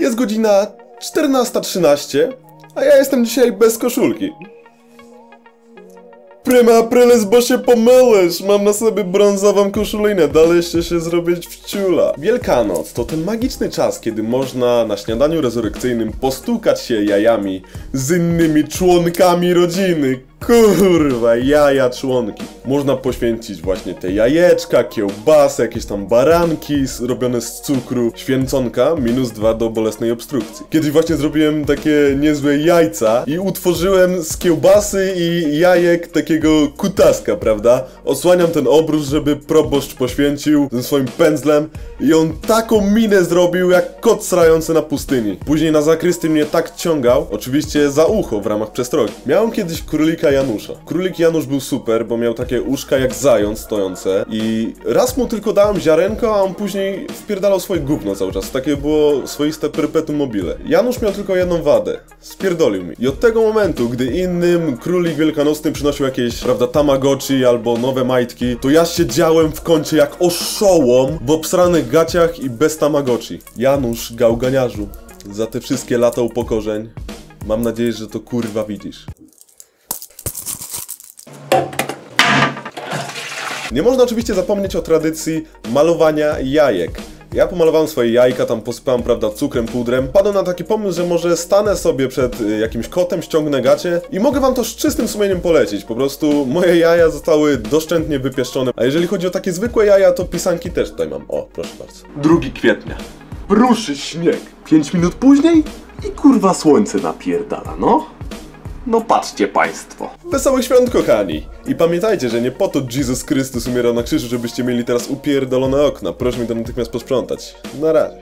Jest godzina 14.13, a ja jestem dzisiaj bez koszulki. Prima aprilis, bo się pomylisz! Mam na sobie brązową koszulinę, daliście się zrobić w ciula. Wielkanoc to ten magiczny czas, kiedy można na śniadaniu rezurekcyjnym postukać się jajami z innymi członkami rodziny. Kurwa, jaja członki. Można poświęcić właśnie te jajeczka, kiełbasy, jakieś tam baranki z- robione z cukru, święconka, minus dwa do bolesnej obstrukcji. Kiedyś właśnie zrobiłem takie niezłe jajca i utworzyłem z kiełbasy i jajek takiego kutaska, prawda? Osłaniam ten obrus, żeby proboszcz poświęcił ze swoim pędzlem i on taką minę zrobił jak kot srający na pustyni. Później na zakrysty mnie tak ciągał, oczywiście za ucho w ramach przestrogi. Miałem kiedyś królika Janusza. Królik Janusz był super, bo miał takie uszka jak zając stojące i raz mu tylko dałem ziarenko, a on później wpierdalał swoje gówno cały czas. Takie było swoiste perpetuum mobile. Janusz miał tylko jedną wadę. Spierdolił mi. I od tego momentu, gdy innym królik wielkanocny przynosił jakieś, prawda, tamagotchi albo nowe majtki, to ja siedziałem w kącie jak oszołom w obsranych gaciach i bez tamagotchi. Janusz, gałganiarzu, za te wszystkie lata upokorzeń, mam nadzieję, że to kurwa widzisz. Nie można oczywiście zapomnieć o tradycji malowania jajek. Ja pomalowałem swoje jajka, tam posypałem, prawda, cukrem, pudrem. Padłem na taki pomysł, że może stanę sobie przed y, jakimś kotem, ściągnę gacie i mogę wam to z czystym sumieniem polecić. Po prostu moje jaja zostały doszczętnie wypieszczone. A jeżeli chodzi o takie zwykłe jaja, to pisanki też tutaj mam. O, proszę bardzo. 2 kwietnia. Pruszy śnieg. 5 minut później i kurwa słońce napierdala, no. No patrzcie państwo. Wesołych świąt, kochani! I pamiętajcie, że nie po to Jezus Chrystus umierał na krzyżu, żebyście mieli teraz upierdolone okna. Proszę mi to natychmiast posprzątać. Na razie.